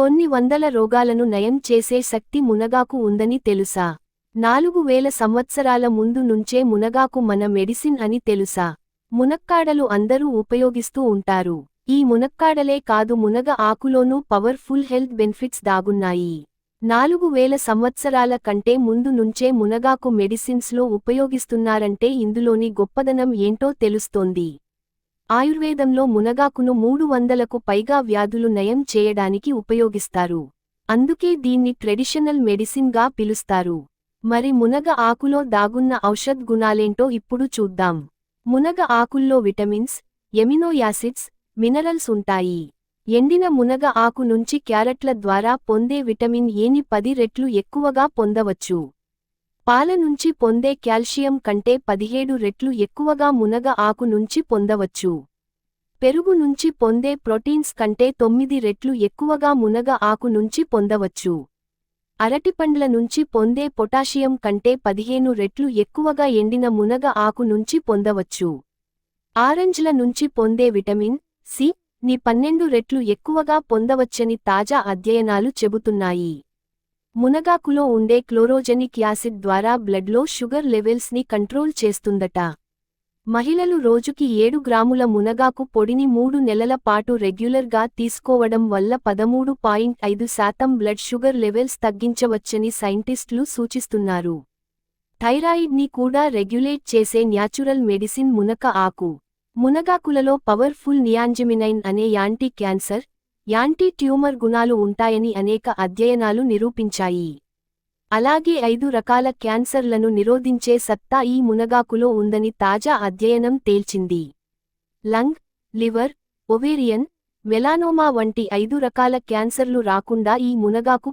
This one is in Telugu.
కొన్ని వందల రోగాలను నయం చేసే శక్తి మునగాకు ఉందని తెలుసా? నాలుగు వేల సంవత్సరాల ముందు నుంచే మునగాకు మన మెడిసిన్ అని తెలుసా? మునక్కాడలు అందరూ ఉపయోగిస్తూ ఉంటారు. ఈ మునక్కాడలే కాదు మునగ ఆకులోనూ పవర్ఫుల్ హెల్త్ బెనిఫిట్స్ దాగున్నాయి. నాలుగు వేల సంవత్సరాల కంటే ముందు నుంచే మునగాకు మెడిసిన్స్లో ఉపయోగిస్తున్నారంటే ఇందులోని గొప్పదనం ఏంటో తెలుస్తోంది. ఆయుర్వేదంలో మునగాకును మూడు వందలకు పైగా వ్యాధులు నయం చేయడానికి ఉపయోగిస్తారు. అందుకే దీన్ని ట్రెడిషనల్ మెడిసిన్గా పిలుస్తారు. మరి మునగ ఆకులో దాగున్న ఔషధ్ గుణాలేంటో ఇప్పుడు చూద్దాం. మునగ ఆకుల్లో విటమిన్స్ ఎమినో యాసిడ్స్ మినరల్స్ ఉంటాయి. ఎండిన మునగ ఆకు నుంచి క్యారెట్ల ద్వారా పొందే విటమిన్ ఏని పది రెట్లు ఎక్కువగా పొందవచ్చు. పాల నుంచి పొందే కాల్షియం కంటే పదిహేడు రెట్లు ఎక్కువగా మునగ ఆకు నుంచి పొందవచ్చు. పెరుగు నుంచి పొందే ప్రోటీన్స్ కంటే తొమ్మిది రెట్లు ఎక్కువగా మునగ ఆకు నుంచి పొందవచ్చు. అరటిపండ్ల నుంచి పొందే పొటాషియం కంటే పదిహేను రెట్లు ఎక్కువగా ఎండిన మునగ ఆకు నుంచి పొందవచ్చు. ఆరెంజ్ల నుంచి పొందే విటమిన్ సి ని పన్నెండు రెట్లు ఎక్కువగా పొందవచ్చని తాజా అధ్యయనాలు చెబుతున్నాయి. మునగాకులో ఉండే క్లోరోజెనిక్ యాసిడ్ ద్వారా బ్లడ్లో షుగర్ లెవెల్స్ని కంట్రోల్ చేస్తుందట. మహిళలు రోజుకి ఏడు గ్రాముల మునగాకు పొడిని మూడు నెలల పాటు రెగ్యులర్గా తీసుకోవడం వల్ల పదమూడు పాయింట్ ఐదు శాతం బ్లడ్ షుగర్ లెవెల్స్ తగ్గించవచ్చని సైంటిస్టులు సూచిస్తున్నారు. థైరాయిడ్ని కూడా రెగ్యులేట్ చేసే న్యాచురల్ మెడిసిన్ మునక ఆకు. మునగాకులలో పవర్ఫుల్ నియాంజమినైన్ అనే యాంటీ క్యాన్సర్ యాంటీ ట్యూమర్ గుణాలు ఉంటాయని అనేక అధ్యయనాలు నిరూపించాయి. అలాగే ఐదు రకాల క్యాన్సర్లను నిరోధించే సత్తా ఈ మునగాకులో ఉందని తాజా అధ్యయనం తేల్చింది. లంగ్ లివర్ ఒవేరియన్ మెలానోమా వంటి ఐదు రకాల క్యాన్సర్లు రాకుండా ఈ మునగాకు